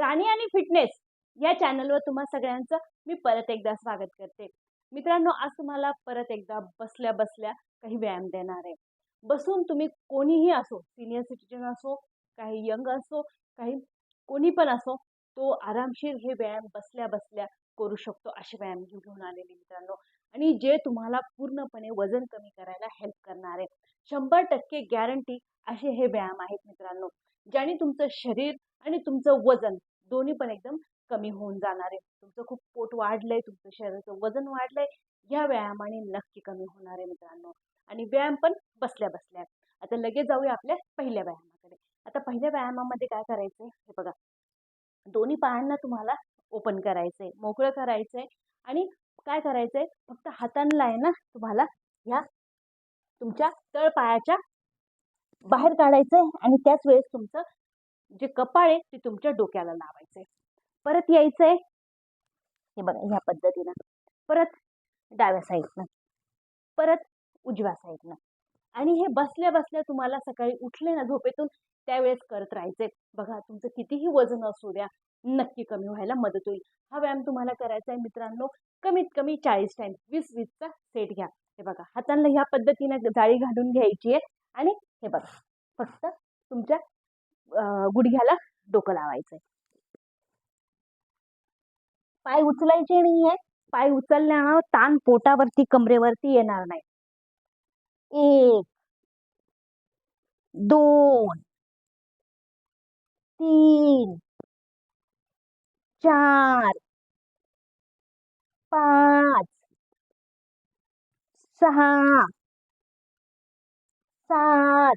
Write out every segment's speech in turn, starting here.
राणी आणि फिटनेस या चॅनलवर तुम्हा सगळ्यांचं मी परत एकदा स्वागत करते. मित्रांनो आज तुम्हाला परत एकदा बसल्या बसल्या काही व्यायाम देणार आहे. बसून तुम्ही कोणीही असो सिनियर सिटीजन असो काही यंग असो काही कोणी पण असो तो आरामशीर हे व्यायाम बसल्या बसल्या करू शकतो असे व्यायाम घेऊन घेऊन आलेले मित्रांनो. आणि जे तुम्हाला पूर्णपणे वजन कमी करायला हेल्प करणार आहे. शंभर टक्के गॅरंटी असे हे व्यायाम आहेत मित्रांनो. ज्याने तुमचं शरीर आणि तुमचं वजन दोन्ही पण एकदम कमी होऊन जाणार आहे. तुमचं खूप पोट वाढलंय तुमचं शरीराचं वजन वाढलंय या व्यायामाने नक्की कमी होणार आहे मित्रांनो. आणि व्यायाम पण बसल्या बसल्या. आता लगेच जाऊया आपल्या पहिल्या व्यायामाकडे. आता पहिल्या व्यायामामध्ये काय करायचंय? हे बघा. दोन्ही पायांना तुम्हाला ओपन करायचंय मोकळं करायचंय. आणि काय करायचंय? फक्त हातांना आहे ना तुम्हाला ह्या तुमच्या तळपायाच्या बाहेर काढायचंय. आणि त्याच वेळेस तुमचं जे कपाळ आहे ते तुमच्या डोक्याला लावायचंय. परत यायचंय हे बघा ह्या पद्धतीनं. परत डाव्या साईडनं. परत उजव्या साईडनं. आणि हे बसल्या बसल्या तुम्हाला सकाळी उठले ना झोपेतून त्यावेळेस करत राहायचे बघा तुमचं कितीही वजन असू द्या नक्की कमी व्हायला मदत होईल. हा व्यायाम तुम्हाला करायचा आहे मित्रांनो. कमीत कमी चाळीस टाइम वीस वीसचा सेट घ्या. हे बघा हातांना ह्या पद्धतीनं जाळी घालून घ्यायची आहे. आणि हे बघा फक्त तुमच्या गुडघ्याला डोकं लावायचंय. पाय उचलायचे नाहीये. पाय उचलल्यानं ताण पोटावरती कमरेवरती येणार नाही. एक दोन तीन चार पाच सहा सात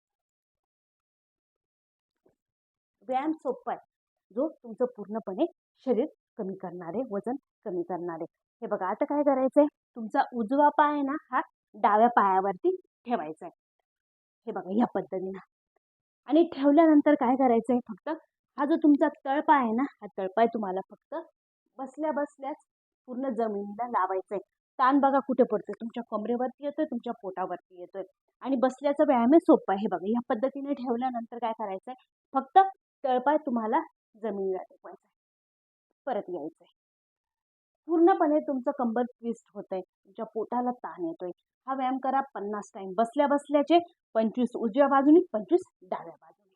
व्यायाम सोपा आहे. जो तुमचं पूर्णपणे शरीर कमी करणारे वजन कमी करणारे. हे बघा आता काय करायचंय? तुमचा उजवा पाय आहे ना हा डाव्या पायावरती ठेवायचा आहे. हे बघा ह्या पद्धतीनं. आणि ठेवल्यानंतर काय करायचंय? फक्त हा जो तुमचा तळपाय आहे ना हा तळपाय तुम्हाला फक्त बसल्या बसल्याच पूर्ण जमिनीला लावायचा आहे ताण बघा कुठे पडतोय? तुमच्या कमरेवरती येतोय तुमच्या पोटावरती येतोय. आणि बसल्याचा व्यायाम सोपा आहे. बघा ह्या पद्धतीने ठेवल्यानंतर काय करायचंय? फक्त तळपाय तुम्हाला जमिनीला टेकवायचा आहे. परत यायचंय. पूर्णपणे तुमचं कंबर ट्विस्ट होतंय. तुमच्या पोटाला ताण येतोय. हा व्यायाम करा पन्नास टाइम बसल्या बसल्याचे पंचवीस उजव्या बाजूने पंचवीस डाव्या बाजूने.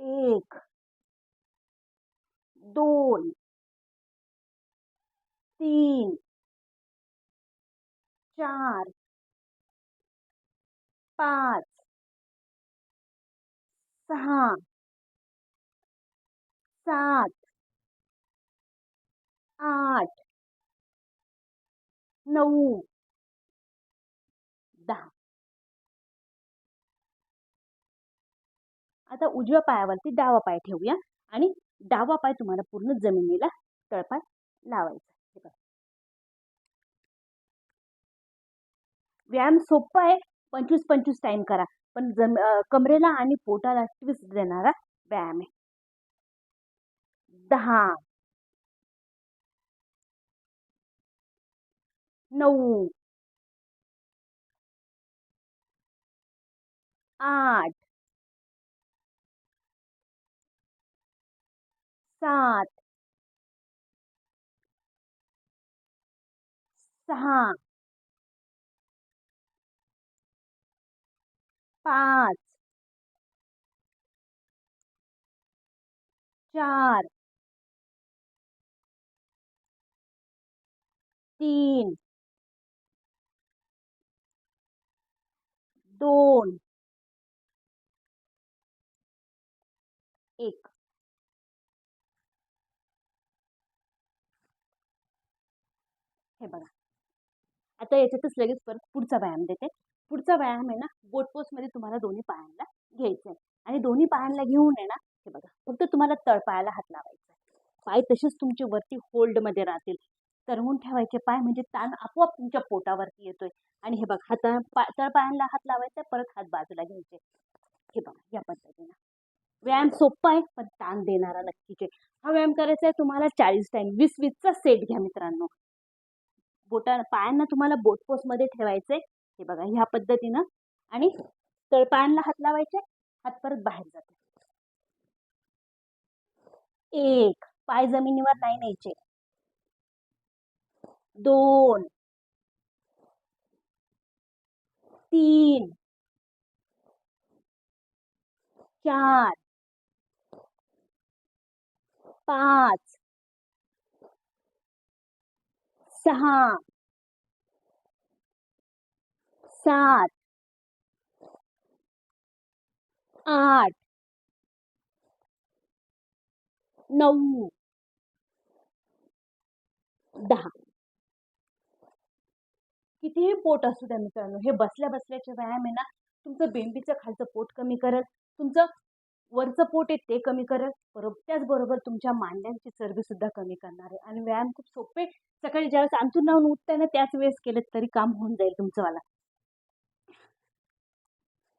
एक दोन तीन चार पाच सहा. सात. आठ. नऊ. दहा. आता उजव्या पायावरती डावा पाय ठेवूया आणि डावा पाय तुम्हाला पूर्ण जमिनीला तळपाय लावायचा व्यायाम सोपा आहे. पंचवीस पंचवीस टाईम करा. पण जम कमरेला आणि पोटाला ट्विस्ट देणारा व्यायाम आहे. दहा. नऊ. आठ. सात. सहा. पाच. चार. तीन. दोन. एक. हे बघा. आता याच्यातच लगेच परत पुढचा व्यायाम देते. पुढचा व्यायाम आहे ना बोट पोस्टमध्ये तुम्हाला दोन्ही पायांना घ्यायचं आहे आणि दोन्ही पायांना घेऊन आहे ना हे बघा फक्त तुम्हाला तळपायाला हात लावायचा आहे. पाय तसेच तुमचे वरती होल्डमध्ये राहतील. तरवून ठेवायचे पाय म्हणजे ताण आपोआप तुमच्या पोटावरती येतोय. आणि हे बघा हात पा तळपायांना हात लावायचा परत हात बाजूला घ्यायचे. हे बघा या पद्धतीनं. व्यायाम सोपा आहे पण ताण देणारा नक्कीच आहे. हा व्यायाम करायचा आहे तुम्हाला चाळीस टाईम वीस वीसचा सेट घ्या मित्रांनो. बोटा पायांना तुम्हाला बोट पोस्टमध्ये ठेवायचे हे बघा ह्या पद्धतीनं आणि तळपायांना हात लावायचे हात परत बाहेर जाते. एक पाय जमिनीवर नाही न्यायचे. दोन तीन चार पाच सहा सात आठ नऊ दहा. कितीही पोट असू द्या मित्रांनो हे बसल्या बसल्याचे व्यायाम आहे ना तुमचं बेंबीचं खालचं पोट कमी करत तुमचं वरचं पोट आहे ते कमी करत बरोबर त्याचबरोबर तुमच्या मांड्यांची चरबी सुद्धा कमी करणार आहे. आणि व्यायाम खूप सोपे सकाळी ज्यावेळेस अंतून लावून उठताय ना त्याच वेळेस केलं तरी काम होऊन जाईल तुमचं मला.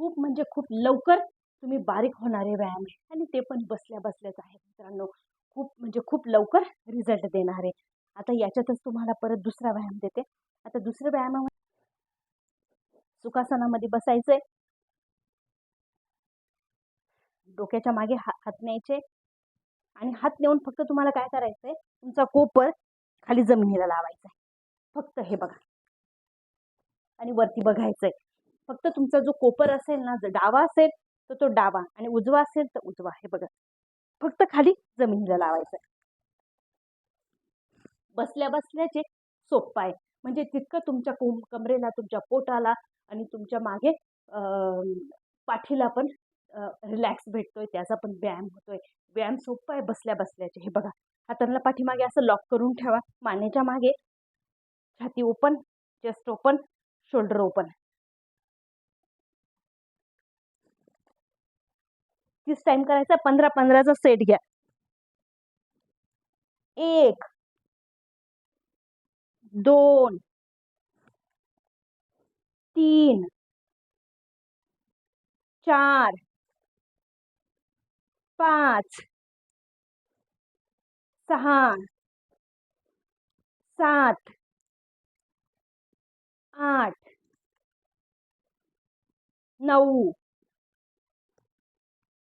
खूप म्हणजे खूप लवकर तुम्ही बारीक होणारे व्यायाम आहे आणि ते पण बसल्या बसल्याच आहे मित्रांनो. खूप म्हणजे खूप लवकर रिझल्ट देणार आहे. आता याच्यातच तुम्हाला परत दुसरा व्यायाम देते. आता दुसऱ्या व्यायामामध्ये सुखासनामध्ये बसायचंय. डोक्याच्या मागे हा हात न्यायचे आणि हात नेऊन फक्त तुम्हाला काय करायचंय? तुमचा कोपर खाली जमिनीला लावायचा आहे. फक्त हे बघा. आणि वरती बघायचंय. फक्त तुमचा जो कोपर असेल ना जर डावा असेल तर तो डावा आणि उजवा असेल तर उजवा. हे बघा. फक्त खाली जमिनीला लावायचं बसल्या बसल्याचे सोप्पा आहे म्हणजे तितकं तुमच्या कोम कमरेला तुमच्या पोटाला आणि तुमच्या मागे पाठीला पण रिलॅक्स भेटतोय. त्याचा पण व्यायाम होतोय. व्यायाम सोप्पा आहे बसल्या बसल्याचे. हे बघा. हातांना पाठीमागे असं लॉक करून ठेवा. मानेच्या मागे. छाती open chest open shoulder open तीस टाइम करायचा? पंधरा पंधराचा सेट घ्या. एक, दोन, तीन, चार, पाच, सहा, सात, आठ, नऊ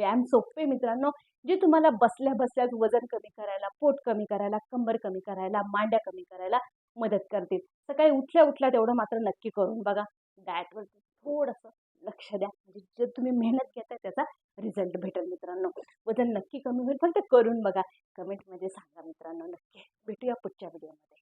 व्यायाम सोपे मित्रांनो जे तुम्हाला बसल्या बसल्याच वजन कमी करायला पोट कमी करायला कंबर कमी करायला मांड्या कमी करायला मदत करतील. सकाळी उठल्या उठल्या तेवढं मात्र नक्की करून बघा. डाएटवर थोडंसं लक्ष द्या. म्हणजे जर तुम्ही मेहनत घेताय त्याचा रिझल्ट भेटेल मित्रांनो. वजन नक्की कमी होईल. फक्त करून बघा. कमेंटमध्ये सांगा मित्रांनो नक्की. भेटूया पुढच्या व्हिडिओमध्ये